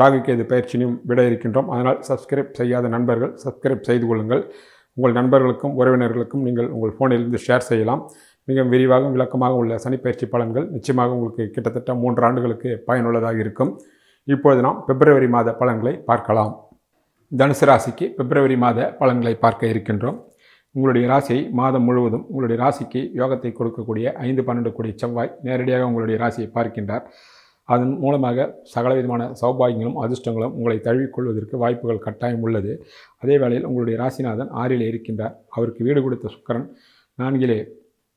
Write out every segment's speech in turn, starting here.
ராகுகேது பயிற்சியினையும் விட இருக்கின்றோம். அதனால் சப்ஸ்கிரைப் செய்யாத நண்பர்கள் சப்ஸ்கிரைப் செய்து கொள்ளுங்கள். உங்கள் நண்பர்களுக்கும் உறவினர்களுக்கும் நீங்கள் உங்கள் ஃபோனிலிருந்து ஷேர் செய்யலாம். மிக விரிவாகவும் விளக்கமாக உள்ள சனிப்பயிற்சி பலன்கள் நிச்சயமாக உங்களுக்கு கிட்டத்தட்ட மூன்று ஆண்டுகளுக்கு பயனுள்ளதாக இருக்கும். இப்பொழுது நாம் பிப்ரவரி மாத பலன்களை பார்க்கலாம். தனுசு ராசிக்கு பிப்ரவரி மாத பலன்களை பார்க்க இருக்கின்றோம். உங்களுடைய ராசியை மாதம் முழுவதும் உங்களுடைய ராசிக்கு யோகத்தை கொடுக்கக்கூடிய ஐந்து பன்னெண்டு கோடி செவ்வாய் நேரடியாக உங்களுடைய ராசியை பார்க்கின்றார். அதன் மூலமாக சகலவிதமான சௌபாகியங்களும் அதிர்ஷ்டங்களும் உங்களை தழுவிக்கொள்வதற்கு வாய்ப்புகள் கட்டாயம் உள்ளது. அதே வேளையில் உங்களுடைய ராசிநாதன் ஆறிலே இருக்கின்றார். அவருக்கு வீடு கொடுத்த சுக்கரன் நான்கிலே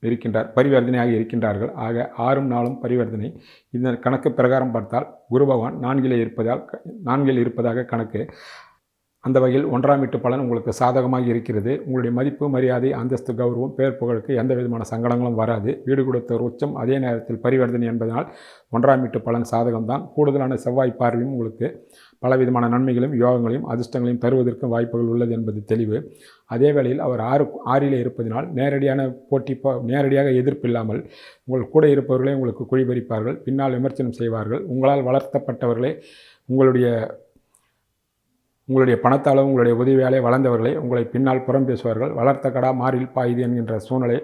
இருக்கின்றார். பரிவர்த்தனையாக இருக்கின்றார்கள். ஆக ஆறும் நாளும் பரிவர்த்தனை. இந்த கணக்கு பிரகாரம் பார்த்தால் குரு பகவான் நான்கிலே இருப்பதால் நான்கில் இருப்பதாக கணக்கு. அந்த வகையில் ஒன்றாம் வீட்டு பலன் உங்களுக்கு சாதகமாக இருக்கிறது. உங்களுடைய மதிப்பு மரியாதை அந்தஸ்து கௌரவம் பேர் புகழுக்கு எந்த விதமான சங்கடங்களும் வராது. வீடு கொடுத்த ஒரு உச்சம் அதே நேரத்தில் பரிவர்த்தனை என்பதனால் ஒன்றாம் வீட்டு பலன் சாதகம்தான். கூடுதலான செவ்வாய் பார்வையும் உங்களுக்கு பலவிதமான நன்மைகளையும் யோகங்களையும் அதிர்ஷ்டங்களையும் தருவதற்கும் வாய்ப்புகள் உள்ளது என்பது தெளிவு. அதே வேளையில் அவர் ஆறு ஆறிலே இருப்பதனால் நேரடியான போட்டி நேரடியாக எதிர்ப்பு இல்லாமல் உங்கள் கூட இருப்பவர்களே உங்களுக்கு குழிபறிப்பார்கள். பின்னால் விமர்சனம் செய்வார்கள். உங்களால் வளர்த்தப்பட்டவர்களே உங்களுடைய உங்களுடைய பணத்தாலும் உங்களுடைய உதவியாலே வளர்ந்தவர்களை உங்களை பின்னால் புறம் பேசுவார்கள். வளர்த்த கடா மாறில் பாயுது என்கின்ற சூழ்நிலை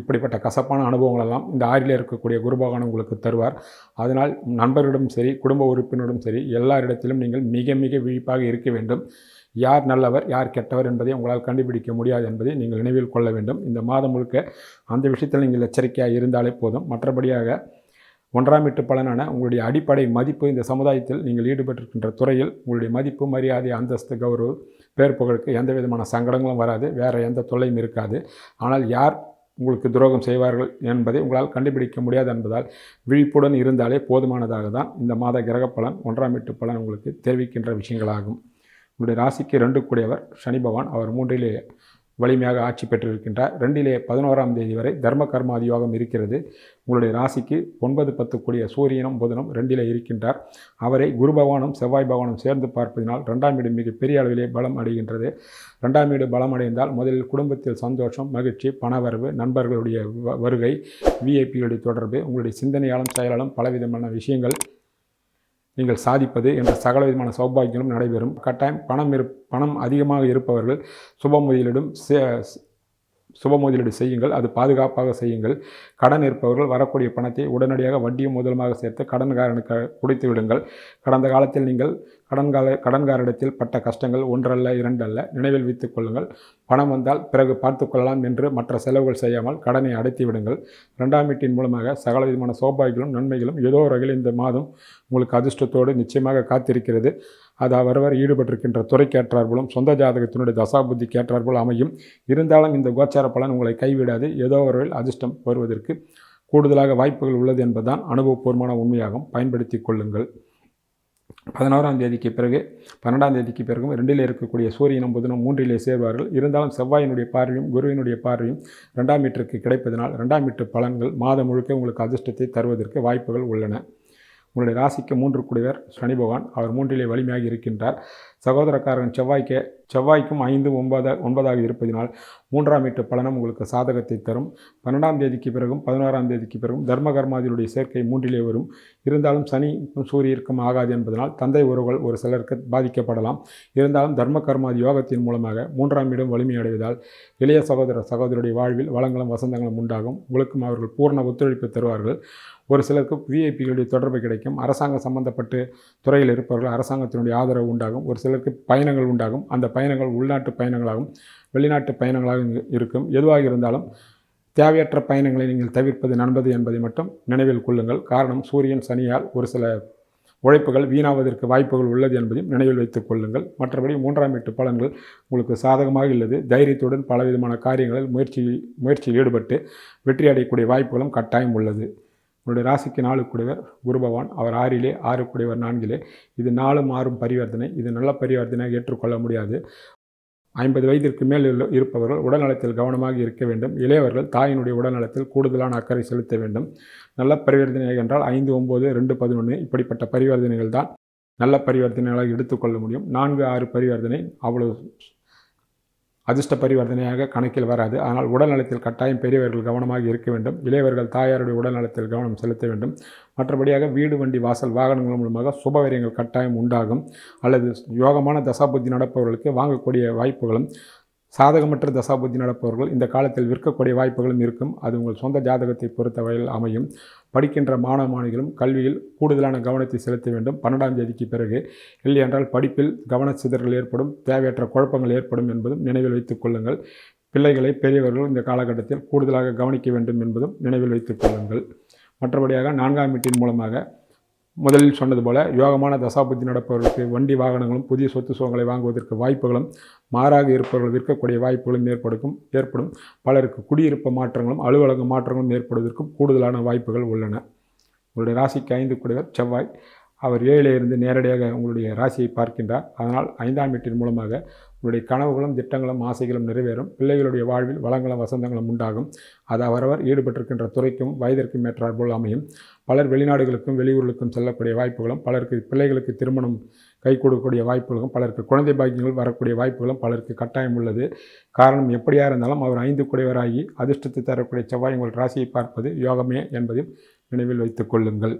இப்படிப்பட்ட கசப்பான அனுபவங்களெல்லாம் இந்த ஆறில் இருக்கக்கூடிய குருபகவான் உங்களுக்கு தருவார். அதனால் நண்பரிடம் சரி குடும்ப உறுப்பினரிடம் சரி எல்லாரிடத்திலும் நீங்கள் மிக மிக விழிப்பாக இருக்க வேண்டும். யார் நல்லவர் யார் கெட்டவர் என்பதை உங்களால் கண்டுபிடிக்க முடியாது என்பதை நீங்கள் நினைவில் கொள்ள வேண்டும். இந்த மாதம் முழுக்க அந்த விஷயத்தில் நீங்கள் எச்சரிக்கையாக இருந்தாலே போதும். மற்றபடியாக ஒன்றாம் வீட்டு பலனான உங்களுடைய அடிப்படை மதிப்பு இந்த சமுதாயத்தில் நீங்கள் ஈடுபட்டிருக்கின்ற துறையில் உங்களுடைய மதிப்பு மரியாதை அந்தஸ்து கௌரவ பேர் புகழுக்கு எந்த விதமான சங்கடங்களும் வராது வேறு எந்த தொல்லையும் இருக்காது. ஆனால் யார் உங்களுக்கு துரோகம் செய்வார்கள் என்பதை உங்களால் கண்டுபிடிக்க முடியாது என்பதால் விழிப்புடன் இருந்தாலே போதுமானதாக தான் இந்த மாத கிரக பலன் ஒன்றாம் வீட்டு பலன் உங்களுக்கு தெரிவிக்கின்ற விஷயங்களாகும். உங்களுடைய ராசிக்கு ரெண்டு கூடியவர் சனி பகவான் அவர் மூன்றிலே வலிமையாக ஆட்சி பெற்றிருக்கின்றார். ரெண்டிலே பதினோராம் தேதி வரை தர்ம கர்மாதி யோகம் இருக்கிறது. உங்களுடைய ராசிக்கு ஒன்பது பத்து கூடிய சூரியனும் புதனும் ரெண்டிலே இருக்கின்றார். அவரை குரு பகவானும் செவ்வாய் பகவானும் சேர்ந்து பார்ப்பதினால் ரெண்டாம் வீடு மிக பெரிய அளவிலே பலம் அடைகின்றது. ரெண்டாம் வீடு பலம் அடைந்தால் முதலில் குடும்பத்தில் சந்தோஷம் மகிழ்ச்சி பணவரவு நண்பர்களுடைய வருகை விஐபிகளுடைய தொடர்பு உங்களுடைய சிந்தனையாலும் செயலாலும் பலவிதமான விஷயங்கள் நீங்கள் சாதிப்பது என்ற சகல விதமான சௌபாகியங்களும் நடைபெறும். கட்டாயம் பணம் இரு பணம் அதிகமாக இருப்பவர்கள் சுப முதலிடும் சுப முதலீடு செய்யுங்கள் அது பாதுகாப்பாக செய்யுங்கள். கடன் இருப்பவர்கள் வரக்கூடிய பணத்தை உடனடியாக வட்டியும் முதலமாக சேர்த்து கடன்காரனுக்கு கொடுத்து விடுங்கள். கடந்த காலத்தில் நீங்கள் கடன்கால கடன்காரிடத்தில் பட்ட கஷ்டங்கள் ஒன்றல்ல இரண்டல்ல நினைவில் வைத்துக் கொள்ளுங்கள். பணம் வந்தால் பிறகு பார்த்து கொள்ளலாம் என்று மற்ற செலவுகள் செய்யாமல் கடனை அடைத்து விடுங்கள். ரெண்டாம் வீட்டின் மூலமாக சகல விதமான சோபாய்களும் நன்மைகளும் ஏதோ ஒரு வகையில் இந்த மாதம் உங்களுக்கு அதிர்ஷ்டத்தோடு நிச்சயமாக காத்திருக்கிறது. அது அவரவர் ஈடுபட்டிருக்கின்ற துறைக்கேற்றார்களும் சொந்த ஜாதகத்தினுடைய தசாபுத்தி கேற்றார்கள் அமையும். இருந்தாலும் இந்த கோச்சார பலன் உங்களை கைவிடாது. ஏதோ ஒரு அதிர்ஷ்டம் வருவதற்கு கூடுதலாக வாய்ப்புகள் உள்ளது என்பதுதான் அனுபவபூர்வமான உண்மையாகும். பயன்படுத்தி கொள்ளுங்கள். பதினோராம் தேதிக்கு பிறகு பன்னெண்டாம் தேதிக்கு பிறகும் ரெண்டிலே இருக்கக்கூடிய சூரியனும் புதனும் மூன்றிலே சேர்வார்கள். இருந்தாலும் செவ்வாயினுடைய பார்வையும் குருவினுடைய பார்வையும் ரெண்டாம் மீட்டருக்கு கிடைப்பதனால் ரெண்டாம் மீட்டர் பலன்கள் மாதம் முழுக்க உங்களுக்கு அதிர்ஷ்டத்தை தருவதற்கு வாய்ப்புகள் உள்ளன. உங்களுடைய ராசிக்கு மூன்று குடிவர் சனி பகவான் அவர் மூன்றிலே வலிமையாக இருக்கின்றார். சகோதரக்காரன் செவ்வாய்க்கு செவ்வாய்க்கும் ஐந்து ஒன்பது ஒன்பதாக இருப்பதினால் மூன்றாம் வீட்டு பலனம் உங்களுக்கு சாதகத்தை தரும். பன்னெண்டாம் தேதிக்கு பிறகும் பதினோராம் தேதிக்கு பிறகும் தர்மகர்மாதியுடைய சேர்க்கை மூன்றிலே வரும். இருந்தாலும் சனி சூரியருக்கும் ஆகாது என்பதனால் தந்தை உறவுகள் ஒரு சிலருக்கு பாதிக்கப்படலாம். இருந்தாலும் தர்ம கர்மாதி யோகத்தின் மூலமாக மூன்றாம் இடம் வலிமையடைவதால் இளைய சகோதர சகோதரருடைய வாழ்வில் வளங்களும் வசந்தங்களும் உண்டாகும். உங்களுக்கும் அவர்கள் பூர்ண ஒத்துழைப்பு தருவார்கள். ஒரு சிலருக்கு விஐபிகளுடைய தொடர்பு கிடைக்கும். அரசாங்கம் சம்பந்தப்பட்டு துறையில் இருப்பவர்கள் அரசாங்கத்தினுடைய ஆதரவு உண்டாகும். ஒரு சில சிலருக்கு பயணங்கள் உண்டாகும். அந்த பயணங்கள் உள்நாட்டு பயணங்களாகும் வெளிநாட்டு பயணங்களாக இருக்கும். எதுவாக இருந்தாலும் தேவையற்ற பயணங்களை நீங்கள் தவிர்ப்பது நண்பது என்பதை மட்டும் நினைவில் கொள்ளுங்கள். காரணம் சூரியன் சனியால் ஒரு சில உழைப்புகள் வீணாவதற்கு வாய்ப்புகள் உள்ளது என்பதையும் நினைவில் வைத்துக் கொள்ளுங்கள். மற்றபடி மூன்றாம் எட்டு பலன்கள் உங்களுக்கு சாதகமாக உள்ளது தைரியத்துடன் பலவிதமான காரியங்களில் முயற்சி முயற்சியில் ஈடுபட்டு வெற்றி அடையக்கூடிய வாய்ப்புகளும் கட்டாயம் உள்ளது. உங்களுடைய ராசிக்கு நாலு குடைவர். குரு பகவான் அவர் ஆறிலே ஆறு குடைவர் நான்கிலே. இது நாலும் ஆறும் பரிவர்த்தனை. இது நல்ல பரிவர்த்தனையாக ஏற்றுக்கொள்ள முடியாது. ஐம்பது வயதிற்கு மேல் இருப்பவர்கள் உடல்நலத்தில் கவனமாக இருக்க வேண்டும். இளையவர்கள் தாயினுடைய உடல்நலத்தில் கூடுதலான அக்கறை செலுத்த வேண்டும். நல்ல பரிவர்த்தனை என்றால் ஐந்து ஒம்பது ரெண்டு பதினொன்று இப்படிப்பட்ட பரிவர்த்தனைகள் தான் நல்ல பரிவர்த்தனைகளாக எடுத்துக்கொள்ள முடியும். நான்கு ஆறு பரிவர்த்தனை அவ்வளவு அதிர்ஷ்ட பரிவர்த்தனையாக கணக்கில் வராது. ஆனால் உடல்நலத்தில் கட்டாயம் பெரியவர்கள் கவனமாக இருக்க வேண்டும். இளையவர்கள் தாயாருடைய உடல்நலத்தில் கவனம் செலுத்த வேண்டும். மற்றபடியாக வீடு வண்டி வாசல் வாகனங்கள் மூலமாக சுபவரியங்கள் கட்டாயம் உண்டாகும். அல்லது யோகமான தசாபுத்தி நடப்பவர்களுக்கு வாங்கக்கூடிய வாய்ப்புகளும் சாதகமற்ற தசாபுத்தி நடப்பவர்கள் இந்த காலத்தில் விற்கக்கூடிய வாய்ப்புகளும் இருக்கும். அது உங்கள் சொந்த ஜாதகத்தை பொறுத்தவரையில் அமையும். படிக்கின்ற மாணவ மாணவிகளும் கல்வியில் கூடுதலான கவனத்தை செலுத்த வேண்டும். பன்னெண்டாம் தேதிக்கு பிறகு இல்லையென்றால் படிப்பில் கவனச்சிதறல் ஏற்படும். தேவையற்ற குழப்பங்கள் ஏற்படும் என்பதும் நினைவில் வைத்துக் கொள்ளுங்கள். பிள்ளைகளை பெரியவர்கள் இந்த காலகட்டத்தில் கூடுதலாக கவனிக்க வேண்டும் என்பதும் நினைவில் வைத்துக் கொள்ளுங்கள். மற்றபடியாக நான்காம் வீட்டின் மூலமாக முதலில் சொன்னது போல யோகமான தசாபுத்தி நடப்பவர்களுக்கு வண்டி வாகனங்களும் புதிய சொத்து சுகங்களை வாங்குவதற்கு வாய்ப்புகளும் மாறாக இருப்பவர்கள் விற்கக்கூடிய வாய்ப்புகளும் ஏற்படுக்கும் ஏற்படும். பலருக்கு குடியிருப்பு மாற்றங்களும் அலுவலக மாற்றங்களும் ஏற்படுவதற்கும் கூடுதலான வாய்ப்புகள் உள்ளன. உங்களுடைய ராசிக்கு ஐந்து குடைவர் செவ்வாய். அவர் ஏழிலிருந்து நேரடியாக உங்களுடைய ராசியை பார்க்கின்றார். அதனால் ஐந்தாம் வீட்டின் மூலமாக உங்களுடைய கனவுகளும் திட்டங்களும் ஆசைகளும் நிறைவேறும். பிள்ளைகளுடைய வாழ்வில் வளங்களும் வசந்தங்களும் உண்டாகும். அது அவரவர் ஈடுபட்டிருக்கின்ற துறைக்கும் வயதிற்கும் ஏற்றார் போல் அமையும். பலர் வெளிநாடுகளுக்கும் வெளியூர்களுக்கும் செல்லக்கூடிய வாய்ப்புகளும் பலருக்கு பிள்ளைகளுக்கு திருமணம் கை கொடுக்கக்கூடிய வாய்ப்புகளும் பலருக்கு குழந்தை பாக்கியங்கள் வரக்கூடிய வாய்ப்புகளும் பலருக்கு கட்டாயம் உள்ளது. காரணம் எப்படியாக இருந்தாலும் அவர் ஐந்து குடைவராகி அதிர்ஷ்டத்தை தரக்கூடிய செவ்வாய் உங்கள் ராசியை பார்ப்பது யோகமே என்பதையும் நினைவில் வைத்துக் கொள்ளுங்கள்.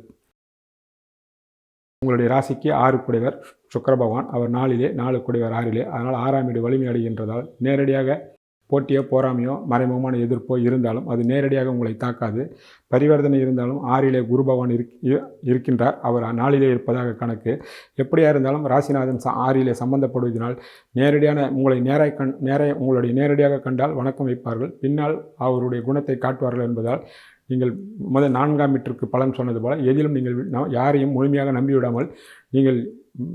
உங்களுடைய ராசிக்கு ஆறு குடைவர். சுக்கரபகவான் அவர் நாளிலே நாலு குடைவர் ஆறிலே. அதனால் ஆறாம் வீடு வலிமை அடைகின்றதால் நேரடியாக போட்டியோ போராமையோ மறைமுகமான எதிர்ப்போ இருந்தாலும் அது நேரடியாக உங்களை தாக்காது. பரிவர்த்தனை இருந்தாலும் ஆறிலே குரு பகவான் இருக் இருக்கின்றார். அவர் நாளிலே இருப்பதாக கணக்கு. எப்படியா இருந்தாலும் ராசிநாதன் ச- ஆறிலே சம்பந்தப்படுவதனால் நேரடியான உங்களை நேராய் கண் நேர உங்களுடைய நேரடியாக கண்டால் வணக்கம் வைப்பார்கள். பின்னால் அவருடைய குணத்தை காட்டுவார்கள் என்பதால் நீங்கள் முதல் நான்காம் மீட்டருக்கு பலன் சொன்னது போல் எதிலும் நீங்கள் யாரையும் முழுமையாக நம்பிவிடாமல் நீங்கள்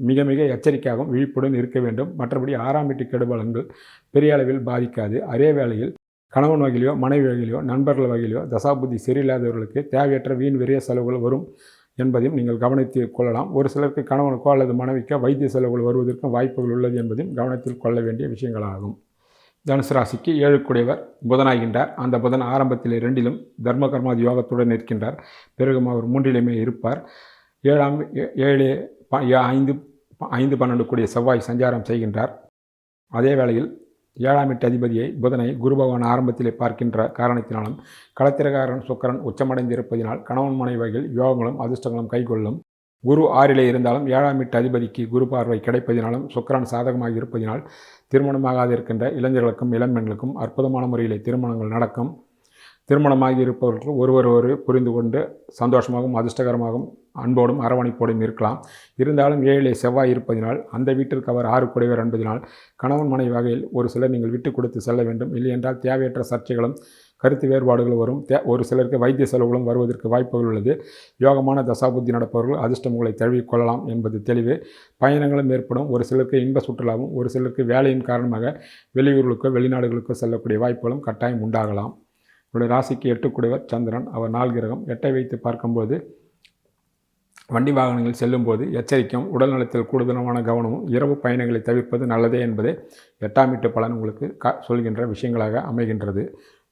மிக மிக எச்சரிக்கையாகவும் விழிப்புடன் இருக்க வேண்டும். மற்றபடி ஆறாம் வீட்டு கெடுபலன்கள் பெரிய அளவில் பாதிக்காது. அதே வேளையில் கணவன் வகையிலையோ மனைவி வகையிலையோ நண்பர்கள் வகையிலையோ தசாபுத்தி சரியில்லாதவர்களுக்கு தேவையற்ற வீண் விரைய செலவுகள் வரும் என்பதையும் நீங்கள் கவனித்து கொள்ளலாம். ஒரு சிலருக்கு கணவனுக்கோ அல்லது மனைவிக்கோ வைத்திய செலவுகள் வருவதற்கும் வாய்ப்புகள் உள்ளது என்பதையும் கவனத்தில் கொள்ள வேண்டிய விஷயங்களாகும். தனுசு ராசிக்கு ஏழு புதனாகின்றார். அந்த புதன் ஆரம்பத்தில் இரண்டிலும் தர்ம கர்மாதி யோகத்துடன் இருக்கின்றார் பிறகும் அவர் மூன்றிலுமே இருப்பார். ஏழாம் ஏ- ஏழு ப- ஏ- ஐந்து ப- ஐந்து பன்னெண்டு கூடிய செவ்வாய் சஞ்சாரம் செய்கின்றார். அதே வேளையில் ஏழாம் எட்டு அதிபதியை புதனை குரு பகவான் ஆரம்பத்திலே பார்க்கின்ற காரணத்தினாலும் களத்திரகாரன் சுக்கரன் உச்சமடைந்திருப்பதினால் கணவன் மனைவி வகையில் யோகங்களும் அதிர்ஷ்டங்களும் கைகொள்ளும். குரு ஆறிலே இருந்தாலும் ஏழாம் வீட்டு அதிபதிக்கு குரு பார்வை கிடைப்பதினாலும் சுக்கரன் சாதகமாக இருப்பதினால் திருமணமாகாது இருக்கின்ற இளைஞர்களுக்கும் இளம்பெண்களுக்கும் அற்புதமான முறையிலே திருமணங்கள் நடக்கும். திருமணமாகி இருப்பவர்கள் ஒருவர் ஒரு புரிந்து கொண்டு சந்தோஷமாகவும் அதிர்ஷ்டகரமாகவும் அன்போடும் அரவணைப்போடும் இருக்கலாம். இருந்தாலும் ஏழிலே செவ்வாய் இருப்பதினால் அந்த வீட்டிற்கு அவர் ஆறு குடைவர் என்பதினால் கணவன் மனைவி வகையில் ஒரு சிலர் நீங்கள் விட்டு கொடுத்து செல்ல வேண்டும். இல்லையென்றால் தேவையற்ற சர்ச்சைகளும் கருத்து வேறுபாடுகள் வரும். தே ஒரு சிலருக்கு வைத்திய செலவுகளும் வருவதற்கு வாய்ப்புகள் உள்ளது. யோகமான தசாபுத்தி நடப்பவர்கள் அதிர்ஷ்டம் உங்களை தழுவிக் கொள்ளலாம் என்பது தெளிவு. பயணங்களும் ஏற்படும். ஒரு சிலருக்கு இன்ப சுற்றுலாவும் ஒரு சிலருக்கு வேலையின் காரணமாக வெளியூர்களுக்கோ வெளிநாடுகளுக்கோ செல்லக்கூடிய வாய்ப்புகளும் கட்டாயம் உண்டாகலாம். உங்களுடைய ராசிக்கு எட்டுக்குடையவர் சந்திரன். அவர் நாள் கிரகம். எட்டை வைத்து பார்க்கும்போது வண்டி வாகனங்களில் செல்லும்போது எச்சரிக்கையும் உடல் நலத்தில் கூடுதலான கவனமும் இரவு பயணங்களை தவிர்ப்பது நல்லதே என்பதே எட்டாம் வீட்டு பலன் உங்களுக்கு க சொல்கின்ற விஷயங்களாக அமைகின்றது.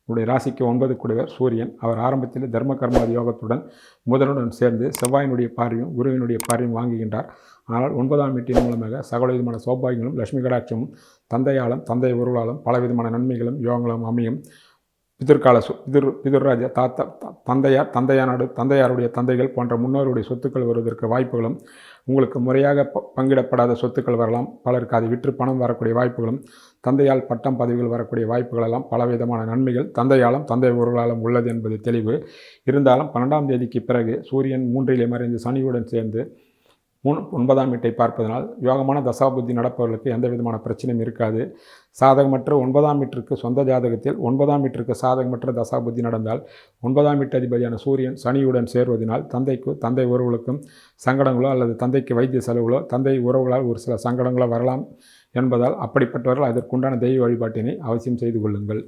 உங்களுடைய ராசிக்கு ஒன்பது கூடவர் சூரியன் அவர் ஆரம்பத்தில் தர்ம கர்மாதி யோகத்துடன் முதலுடன் சேர்ந்து செவ்வாயினுடைய பார்வையும் குருவினுடைய பார்வையும் வாங்குகின்றார். ஆனால் ஒன்பதாம் வீட்டின் மூலமாக சகல விதமான சௌபாகியங்களும் லட்சுமி கடாட்சமும் தந்தையாலும் தந்தை உருளாலும் பலவிதமான நன்மைகளும் யோகங்களும் அமையும். பிதிர்கால சொ பிதிர் பிதிர்ராஜ தாத்தா தந்தையார் தந்தையானோடு தந்தையாருடைய தந்தைகள் போன்ற முன்னோருடைய சொத்துக்கள் வருவதற்கு வாய்ப்புகளும் உங்களுக்கு முறையாக ப- பங்கிடப்படாத சொத்துக்கள் வரலாம். பலருக்கு அதை விற்று பணம் வரக்கூடிய வாய்ப்புகளும் தந்தையால் பட்டம் பதவிகள் வரக்கூடிய வாய்ப்புகள் எல்லாம் பலவிதமான நன்மைகள். தந்தையாலும் தந்தை உறவுகளாலும் உள்ளது என்பது தெளிவு. இருந்தாலும் பன்னெண்டாம் தேதிக்கு பிறகு சூரியன் மூன்றிலே மறைந்து சனியுடன் சேர்ந்து மூணு ஒன்பதாம் வீட்டை பார்ப்பதனால் யோகமான தசாபுத்தி நடப்பவர்களுக்கு எந்த விதமான பிரச்சனையும் இருக்காது. சாதகமற்ற ஒன்பதாம் வீட்டிற்கு சொந்த ஜாதகத்தில் ஒன்பதாம் வீட்டிற்கு சாதகமற்ற தசாபுத்தி நடந்தால் ஒன்பதாம் வீட்டு அதிபதியான சூரியன் சனியுடன் சேர்வதனால் தந்தைக்கு தந்தை உறவுகளுக்கும் சங்கடங்களோ அல்லது தந்தைக்கு வைத்திய செலவுகளோ தந்தை உறவுகளால் ஒரு சில சங்கடங்களோ வரலாம் என்பதால் அப்படிப்பட்டவர்கள் அதற்குண்டான தெய்வ வழிபாட்டினை அவசியம் செய்து கொள்ளுங்கள்.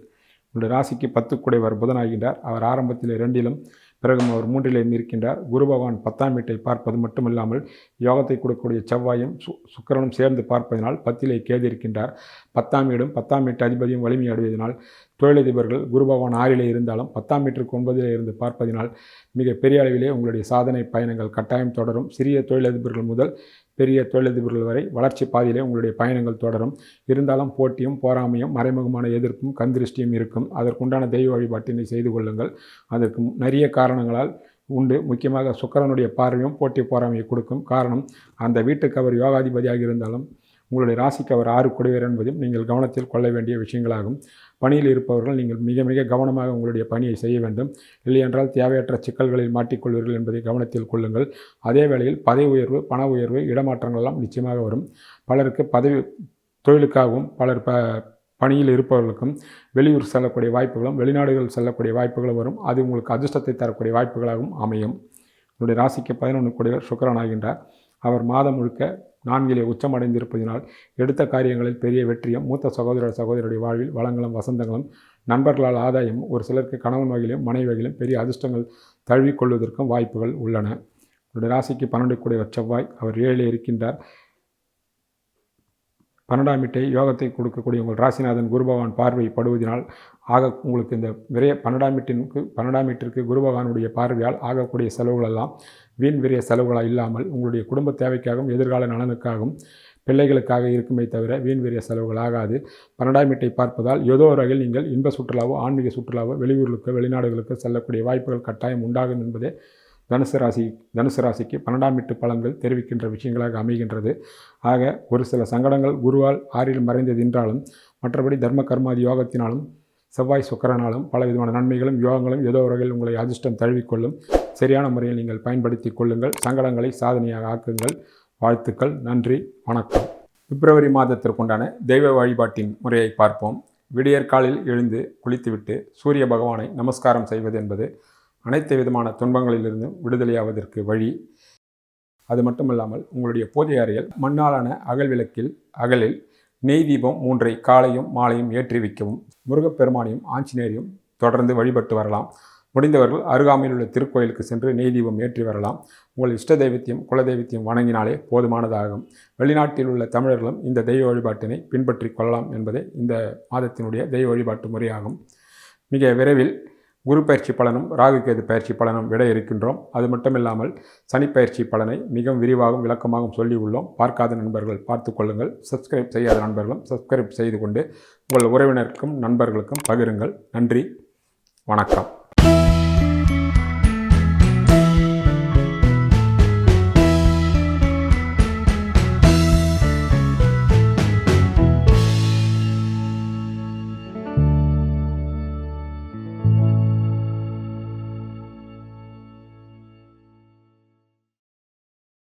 உங்களுடைய ராசிக்கு பத்து குடைவர் புதனாகின்றார். அவர் ஆரம்பத்தில் இரண்டிலும் பிறகும் அவர் மூன்றிலையும் இருக்கின்றார் குரு பகவான் பத்தாம் வீட்டை பார்ப்பது மட்டுமில்லாமல் யோகத்தை கொடுக்கக்கூடிய செவ்வாயும் சு சுக்கிரனும் சேர்ந்து பார்ப்பதனால் பத்திலே கேது இருக்கின்றார். பத்தாம் வீடும் பத்தாம் வீட்டு அதிபதியும் வலிமை அடைவதனால் தொழிலதிபர்கள் குரு பகவான் ஆறிலே இருந்தாலும் பத்தாம் மீட்டருக்கு ஒன்பதிலே இருந்து பார்ப்பதினால் மிக பெரிய அளவிலே உங்களுடைய சாதனை பயணங்கள் கட்டாயம் தொடரும். சிறிய தொழிலதிபர்கள் முதல் பெரிய தொழிலதிபர்கள் வரை வளர்ச்சி பாதையிலே உங்களுடைய பயணங்கள் தொடரும். இருந்தாலும் போட்டியும் போராமையும் மறைமுகமான எதிர்ப்பும் கந்திருஷ்டியும் இருக்கும். அதற்குண்டான தெய்வ வழிபாட்டினை செய்து கொள்ளுங்கள். அதற்கு நிறைய காரணங்களால் உண்டு. முக்கியமாக சுக்கரனுடைய பார்வையும் போட்டி போராமையை கொடுக்கும் காரணம் அந்த வீட்டுக்கு அவர் யோகாதிபதியாக இருந்தாலும் உங்களுடைய ராசிக்கு அவர் ஆறு குடைவர் என்பதும் நீங்கள் கவனத்தில் கொள்ள வேண்டிய விஷயங்களாகும். பணியில் இருப்பவர்கள் நீங்கள் மிக மிக கவனமாக உங்களுடைய பணியை செய்ய வேண்டும். இல்லையென்றால் தேவையற்ற சிக்கல்களில் மாட்டிக்கொள்வீர்கள் என்பதை கவனத்தில் கொள்ளுங்கள். அதே வேளையில் பதவி உயர்வு பண உயர்வு இடமாற்றங்கள் எல்லாம் நிச்சயமாக வரும். பலருக்கு பதவி தொழிலுக்காகவும் பலர் ப பணியில் இருப்பவர்களுக்கும் வெளியூர் செல்லக்கூடிய வாய்ப்புகளும் வெளிநாடுகள் செல்லக்கூடிய வாய்ப்புகளும் வரும். அது உங்களுக்கு அதிர்ஷ்டத்தை தரக்கூடிய வாய்ப்புகளாகவும் அமையும். உங்களுடைய ராசிக்கு பதினொன்று கூடியவர் சுக்கரன் ஆகின்றார். அவர் மாதம் முழுக்க நான்கிலே உச்சமடைந்திருப்பதினால் எடுத்த காரியங்களில் பெரிய வெற்றியும் மூத்த சகோதர சகோதரருடைய வாழ்வில் வளங்களும் வசந்தங்களும் நண்பர்களால் ஆதாயம் ஒரு சிலருக்கு கணவன் வகையிலும் மனைவி வகையிலும் பெரிய அதிர்ஷ்டங்கள் தழுவிக்கொள்வதற்கும் வாய்ப்புகள் உள்ளன. அவருடைய ராசிக்கு பன்னெண்டு கூடியவர் செவ்வாய் அவர் ஏழில் இருக்கின்றார். பன்னெண்டாம் வீட்டை யோகத்தை கொடுக்கக்கூடிய உங்கள் ராசிநாதன் குருபகவான் பார்வை படுவதனால் ஆக உங்களுக்கு இந்த விரைய பன்னெண்டாம் வீட்டிற்கு பன்னெண்டாம் வீட்டிற்கு குருபகவானுடைய பார்வையால் ஆகக்கூடிய செலவுகளெல்லாம் வீண் விரிய செலவுகளாக இல்லாமல் உங்களுடைய குடும்ப தேவைக்காகவும் எதிர்கால நலனுக்காகவும் பிள்ளைகளுக்காக இருக்குமே தவிர வீண் விரைய செலவுகள் ஆகாது. பன்னெண்டாம் வீட்டை பார்ப்பதால் ஏதோ ஒரு வகையில் நீங்கள் இன்ப சுற்றுலாவோ ஆன்மீக சுற்றுலாவோ வெளியூர்களுக்கு வெளிநாடுகளுக்கு செல்லக்கூடிய வாய்ப்புகள் கட்டாயம் உண்டாகும் என்பதே தனுசு ராசி தனுசு ராசிக்கு பன்னெண்டாம் வீட்டு பலன்கள் தெரிவிக்கின்ற விஷயங்களாக அமைகின்றது. ஆக ஒரு சில சங்கடங்கள் குருவால் ஆறில் மறைந்தது என்றாலும் மற்றபடி தர்ம கர்மாதி யோகத்தினாலும் செவ்வாய் சுக்கரனாலும் பல விதமான நன்மைகளும் யோகங்களும் ஏதோ வகையில் உங்களை அதிர்ஷ்டம் தழுவிக்கொள்ளும். சரியான முறையில் நீங்கள் பயன்படுத்தி கொள்ளுங்கள். சங்கடங்களை சாதனையாக ஆக்குங்கள். வாழ்த்துக்கள். நன்றி. வணக்கம். பிப்ரவரி மாதத்திற்குண்டான தெய்வ வழிபாட்டின் முறையை பார்ப்போம். விடியற்காலில் எழுந்து குளித்துவிட்டு சூரிய பகவானை நமஸ்காரம் செய்வது என்பது அனைத்து விதமான துன்பங்களிலிருந்தும் விடுதலையாவதற்கு வழி. அது மட்டுமல்லாமல் உங்களுடைய பூஜை அறையில் மண்ணாலான அகல் விளக்கில் அகலில் நெய் தீபம் மூன்றை காலையும் மாலையும் ஏற்றி வைக்கவும். முருகப்பெருமானையும் ஆஞ்சநேயரையும் தொடர்ந்து வழிபட்டு வரலாம். முடிந்தவர்கள் அருகாமையில் உள்ள திருக்கோயிலுக்கு சென்று நெய்தீபம் ஏற்றி வரலாம். உங்கள் இஷ்ட தெய்வத்தையும் குலதெய்வத்தையும் வணங்கினாலே போதுமானதாகும். வெளிநாட்டில் உள்ள தமிழர்களும் இந்த தெய்வ வழிபாட்டினை பின்பற்றி கொள்ளலாம் என்பதே இந்த மாதத்தினுடைய தெய்வ வழிபாட்டு முறையாகும். மிக விரைவில் குரு பயிற்சி பலனும் ராகு கேது பயிற்சி பலனும் விட இருக்கின்றோம். அது மட்டுமில்லாமல் சனி பயிற்சி பலனை மிகவும் விரிவாகவும் விளக்கமாகவும் சொல்லி உள்ளோம் பார்க்காத நண்பர்கள் பார்த்து கொள்ளுங்கள். சப்ஸ்கிரைப் செய்யாத நண்பர்களும் சப்ஸ்கிரைப் செய்து கொண்டு உங்கள் உறவினருக்கும் நண்பர்களுக்கும் பகிருங்கள். நன்றி. வணக்கம்.